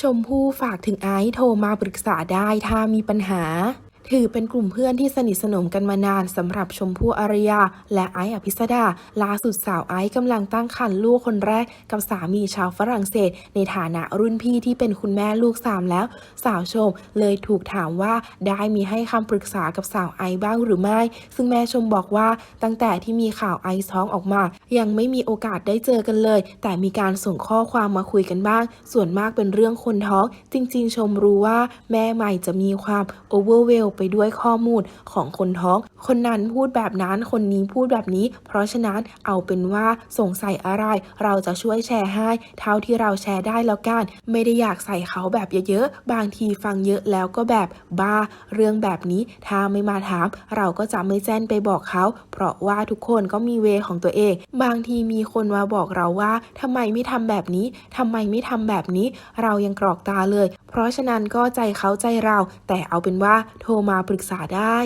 ชมพู่ฝากถึงไอซ์โทรมาปรึกษาได้ถ้ามีปัญหา ถือเป็นกลุ่มเพื่อนที่สนิทสนมกันมานานสำหรับชมพู่อารยา และไอซ์อภิสดาล่าสุดสาวไอซ์กำลังตั้งครรภ์ลูกคนแรกกับสามีชาวฝรั่งเศส ในฐานะรุ่นพี่ที่เป็นคุณแม่ลูกสามแล้ว สาวชมเลยถูกถามว่าได้มีให้คำปรึกษากับสาวไอซ์บ้างหรือไม่ ซึ่งแม่ชมบอกว่าตั้งแต่ที่มีข่าวไอซ์ท้องออกมา ยังไม่มีโอกาสได้เจอกันเลย แต่มีการส่งข้อความมาคุยกันบ้าง ส่วนมากเป็นเรื่องคนท้อง จริง ๆ ชมรู้ว่าแม่ใหม่จะมีความโอเวอร์เวลไปด้วยข้อมูลของคนท้อง คนนั้นพูดแบบนั้น คนนี้พูดแบบนี้ เพราะฉะนั้นเอาเป็นว่าสงสัยอะไร เราจะช่วยแชร์ให้ เท่าที่เราแชร์ได้แล้วกัน ไม่ได้อยากใส่เขาแบบเยอะๆ บางทีฟังเยอะแล้วก็แบบบ้า เรื่องแบบนี้ถ้าไม่มาถาม เราก็จะไม่แจ้นไปบอกเขา เพราะว่าทุกคนก็มีเวของตัวเอง บางทีมีคนมาบอกเราว่าทำไมไม่ทำแบบนี้ทำไมไม่ทำแบบนี้ เรายังกรอกตาเลย เพราะฉะนั้นก็ใจเขาใจเรา แต่เอาเป็นว่าโทรมาปรึกษาได้